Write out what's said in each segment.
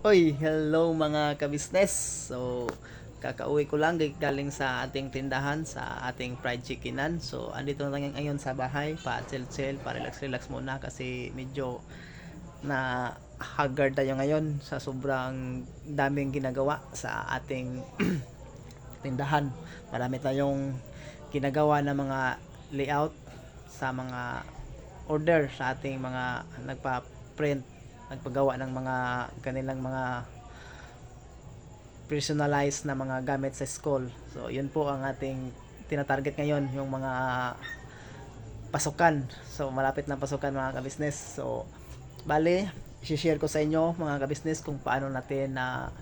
Oy, hello mga kabisnes. So, kakauwi ko lang galing sa ating tindahan sa ating fried chickenan. So, andito na lang ngayon sa bahay pa chill chill pa relax relax muna kasi medyo na haggard tayo ngayon sa sobrang daming ginagawa sa ating tindahan. Marami tayong ginagawa na mga layout sa mga order sa ating mga nagpa-print nagpagawa ng mga kanilang mga personalized na mga gamit sa school. So, yun po ang ating tinatarget ngayon, yung mga pasukan. So, malapit na pasukan mga kabisnes. So, bali, share ko sa inyo mga kabisnes kung paano natin na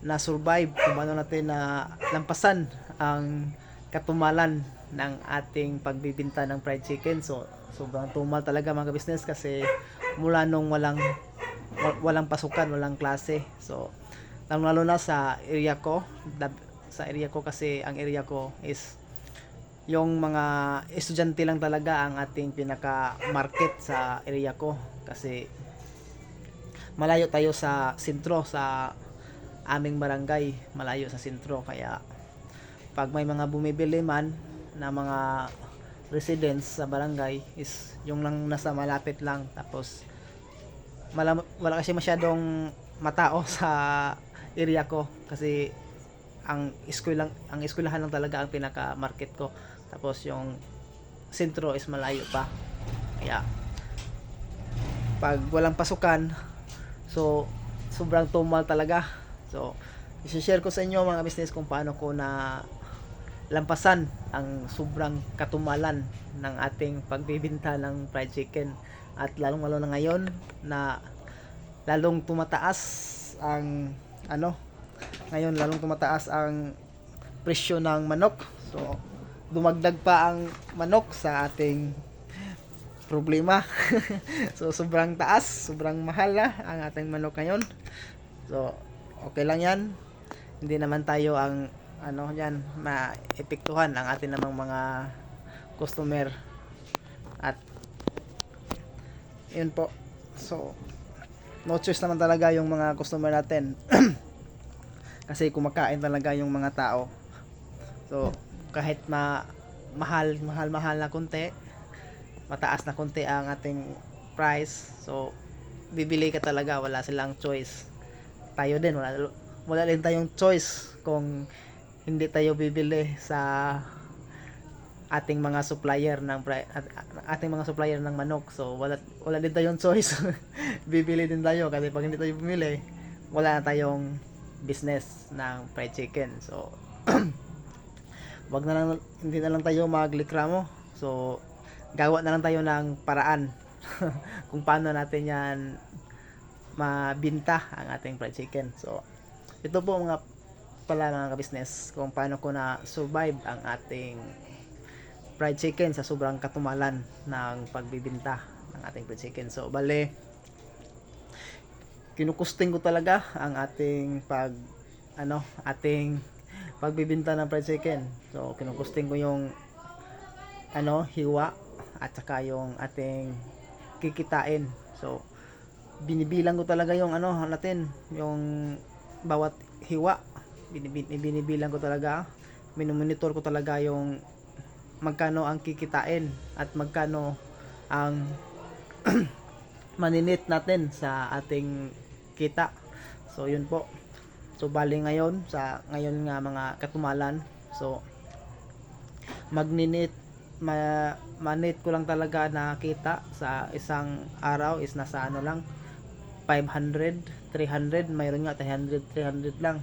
na survive, kung paano natin na lampasan ang katumalan ng ating pagbibinta ng fried chicken. So, sobrang tumal talaga mga kabisnes kasi mula nung walang wa- walang pasukan, walang klase. So, lalo na sa area ko, sa area ko kasi ang area ko is yung mga estudyante lang talaga ang ating pinaka market sa area ko kasi malayo tayo sa sentro sa aming barangay malayo sa sentro kaya pag may mga bumibili man na mga residents sa barangay is yung lang nasa malapit lang. Tapos wala, wala kasi masyadong matao sa area ko kasi ang school lang ang eskwelahan lang talaga ang pinaka market ko. Tapos yung sentro is malayo pa. Kaya pag walang pasukan so sobrang tumal talaga. So i-share ko sa inyo mga business kung paano ko na lampasan ang sobrang katumalan ng ating pagbibinta ng fried chicken. At lalong lalo na ngayon na lalong tumataas ang ano ngayon lalong tumataas ang presyo ng manok. So dumagdag pa ang manok sa ating problema. So sobrang taas sobrang mahal na ang ating manok ngayon. So okay lang yan. Hindi naman tayo ang ano yan maepektuhan ang ating namang mga customer. At yun po. So no choice naman talaga yung mga customer natin. Kasi kumakain talaga yung mga tao. So kahit ma mahal mahal mahal na konti mataas na konti ang ating price. So bibili ka talaga wala silang choice. Tayo din wala wala din tayong choice kung hindi tayo bibili sa ating mga supplier ng ating mga supplier ng manok. So wala wala din tayong choice. Bibili din tayo kasi pag hindi tayo bumili wala na tayong business ng fried chicken. So wag na lang hindi na lang tayo maglikramo. So gawa na lang tayo ng paraan kung paano natin yan mabinta ang ating fried chicken. So ito po mga pala mga business kung paano ko na survive ang ating fried chicken sa sobrang katumalan ng pagbibinta ng ating fried chicken. So bale kinukusting ko talaga ang ating pag ano ating pagbibinta ng fried chicken. So kinukusting ko yung ano hiwa at saka yung ating kikitain. So binibilang ko talaga yung ano natin yung bawat hiwa binibilang ko talaga. Minomonitor ko talaga yung magkano ang kikitain at magkano ang maninit natin sa ating kita. So yun po. So bali ngayon sa ngayon nga mga katumalan so magninit ma manit ko lang talaga nakita sa isang araw is nasa ano lang 500 300 mayroon nga 300 300 lang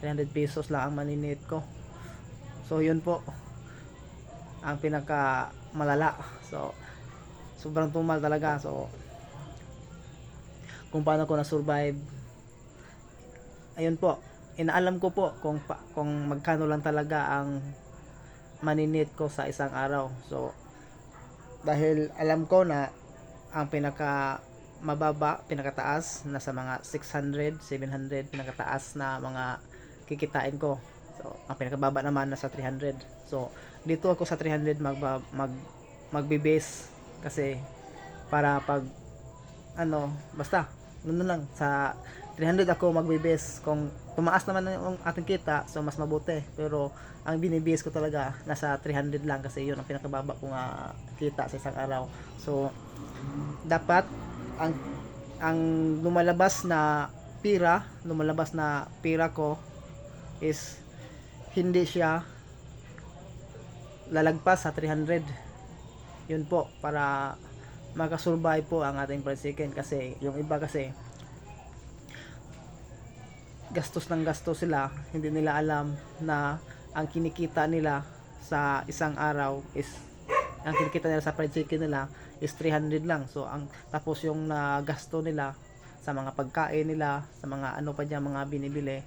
300 pesos lang ang maninit ko. So yun po ang pinaka malala. So sobrang tumal talaga. So kung paano ko na survive ayun po inaalam ko po kung pa, kung magkano lang talaga ang maninit ko sa isang araw. So dahil alam ko na ang pinaka mababa pinakataas nasa mga 600 700 pinakataas na mga kikitain ko so ang pinakababa naman nasa 300 so dito ako sa 300 mag mag magbe-base kasi para pag ano basta ano lang sa 300 ako magbibis. Kung tumaas naman yung ating kita, so mas mabuti. Pero ang binibis ko talaga nasa 300 lang kasi yun ang pinakababa ko nga kita sa isang araw. So dapat ang ang lumalabas na pira, lumalabas na pira ko is hindi siya lalagpas sa 300. Yun po para makasurvive po ang ating fried chicken. Kasi yung iba kasi gastos ng gastos sila. Hindi nila alam na ang kinikita nila sa isang araw is ang kinikita nila sa fried chicken nila is 300 lang. So ang tapos yung nagasto nila sa mga pagkain nila sa mga ano pa dyan mga binibili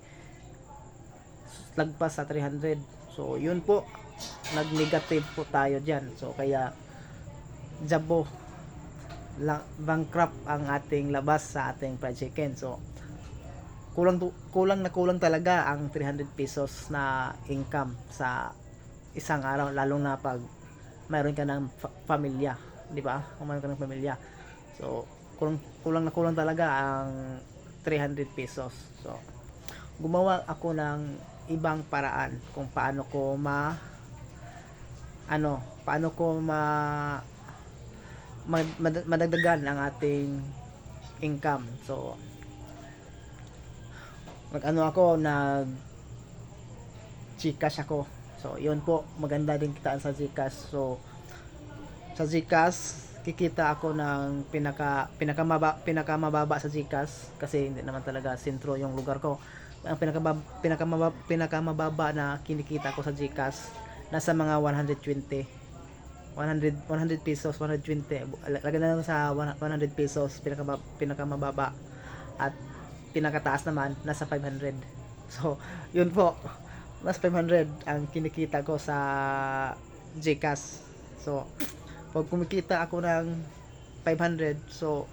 lagpas sa 300 so yun po. Nag-negative po tayo dyan. So kaya jabo. Bankrupt ang ating labas sa ating fried chicken. So kulang kulang na kulang talaga ang 300 pesos na income sa isang araw lalo na pag mayroon ka ng fa- pamilya. Di ba? Kung mayroon ka ng pamilya. So kulang kulang na kulang talaga ang 300 pesos. So gumawa ako ng ibang paraan kung paano ko ma ano paano ko ma mad- mad- madagdagan ang ating income. So nag ano ako nag Gcash ako. So yun po maganda din kitaan sa Gcash. So sa Gcash kikita ako ng pinaka pinakamaba pinakamababa sa Gcash kasi hindi naman talaga sentro yung lugar ko. Ang pinakababa pinakamababa, pinakamababa na kinikita ko sa Gcash nasa mga 120 100 100 pesos 120 lagyan na lang sa 100 pesos pinaka pinakamababa. At pinakataas naman nasa 500 so yun po. Mas 500 ang kinikita ko sa Gcash. So pag kumikita ako ng 500 so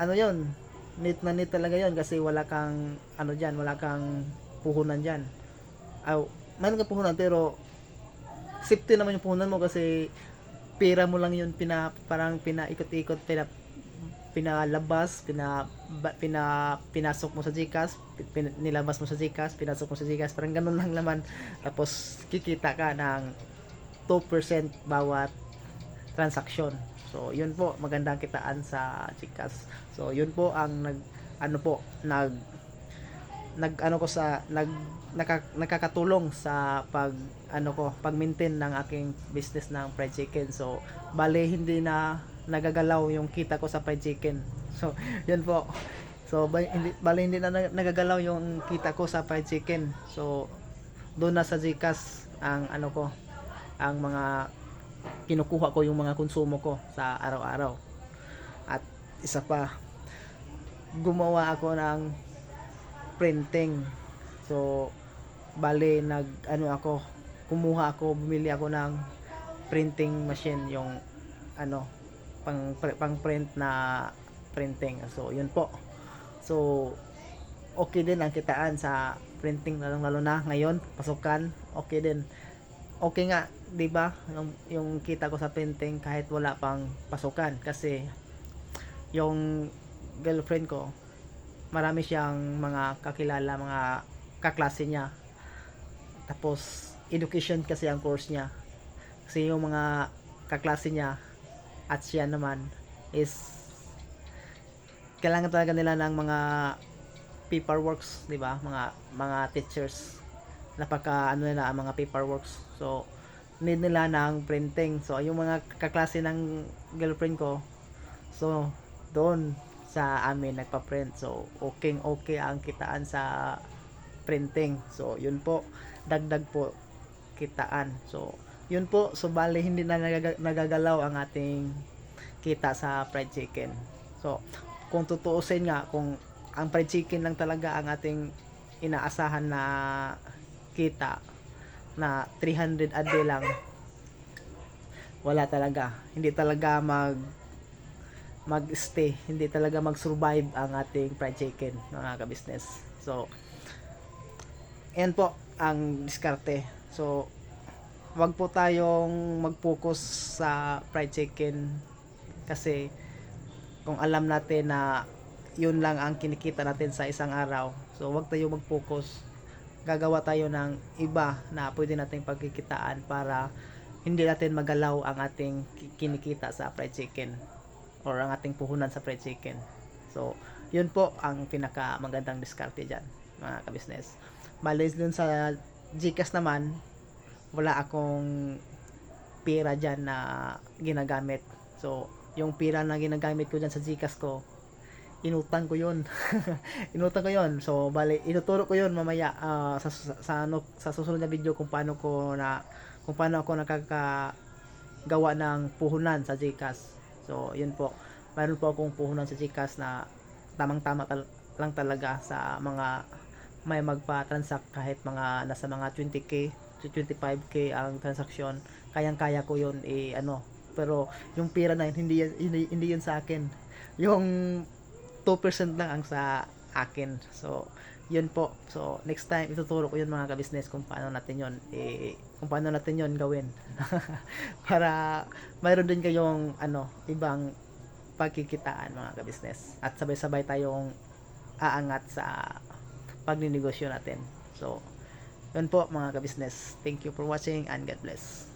ano yun need na need talaga yun kasi wala kang ano dyan wala kang puhunan dyan aw mayroon kang puhunan pero safety naman yung puhunan mo kasi pera mo lang yun pina parang pinaikot-ikot pina pinalabas, pina, pina, pinasok mo sa Gcash, pin, nilabas mo sa Gcash, pinasok mo sa Gcash, parang ganun lang naman. Tapos, kikita ka ng 2% bawat transaction. So, yun po, magandang kitaan sa Gcash. So, yun po ang nag, ano po, nag, nag, ano ko sa, nag, naka, nakakatulong sa pag, ano ko, pag-maintain ng aking business ng fried chicken. So, bale, hindi na nagagalaw yung kita ko sa fried chicken. So, yun po. So, ba, hindi, bali hindi na nag- nagagalaw yung kita ko sa fried chicken. So, doon na sa Gcash ang ano ko, ang mga kinukuha ko yung mga konsumo ko sa araw-araw. At isa pa, gumawa ako ng printing. So, bali nag ano ako, kumuha ako, bumili ako ng printing machine yung ano pang pang print na printing. So, yun po. So, okay din ang kitaan sa printing lalong lalo na ngayon, pasukan, okay din. Okay nga, 'di ba? Yung, yung kita ko sa printing kahit wala pang pasukan kasi yung girlfriend ko marami siyang mga kakilala, mga kaklase niya. Tapos education kasi ang course niya. Kasi yung mga kaklase niya at siya naman is kailangan talaga nila ng mga paperworks, 'di ba? Mga mga teachers napaka ano nila ang mga paperworks. So need nila ng printing. So yung mga kaklase ng girlfriend ko, so doon sa amin nagpa-print. So okay okay ang kitaan sa printing. So yun po dagdag po kitaan. So yun po, so bali hindi na nagaga- nagagalaw ang ating kita sa fried chicken. So, kung tutuusin nga, kung ang fried chicken lang talaga ang ating inaasahan na kita na 300 a day lang, wala talaga. Hindi talaga mag mag-stay, hindi talaga mag-survive ang ating fried chicken, mga ka-business. So, yan po ang diskarte. So, wag po tayong mag-focus sa fried chicken kasi kung alam natin na yun lang ang kinikita natin sa isang araw. So, wag tayo mag-focus. Gagawa tayo ng iba na pwede nating pagkikitaan para hindi natin magalaw ang ating ki- kinikita sa fried chicken or ang ating puhunan sa fried chicken. So, yun po ang pinaka magandang diskarte dyan, mga kabisnes. Bali dun sa Gcash naman, wala akong pera dyan na ginagamit. So, yung pera na ginagamit ko dyan sa Gcash ko, inutang ko yun. inutang ko yun. So, bali, ituturo ko yun mamaya ah, sa, sa, sa, ano, sa susunod na video kung paano ko na kung paano ako nakakagawa ng puhunan sa Gcash. So, yun po. Mayroon po akong puhunan sa Gcash na tamang-tama tal- lang talaga sa mga may magpa-transact kahit mga nasa mga 20k to 25k ang transaksyon kayang-kaya ko yun eh ano pero yung pera na yun hindi hindi, hindi yun sa akin yung 2% lang ang sa akin. So yun po. So next time ituturo ko yun mga ka-business kung paano natin yun eh, kung paano natin yun gawin. Para mayroon din kayong ano ibang pagkikitaan mga ka-business. At sabay-sabay tayong aangat sa pagninegosyo natin. So yun po mga ka-business. Thank you for watching and God bless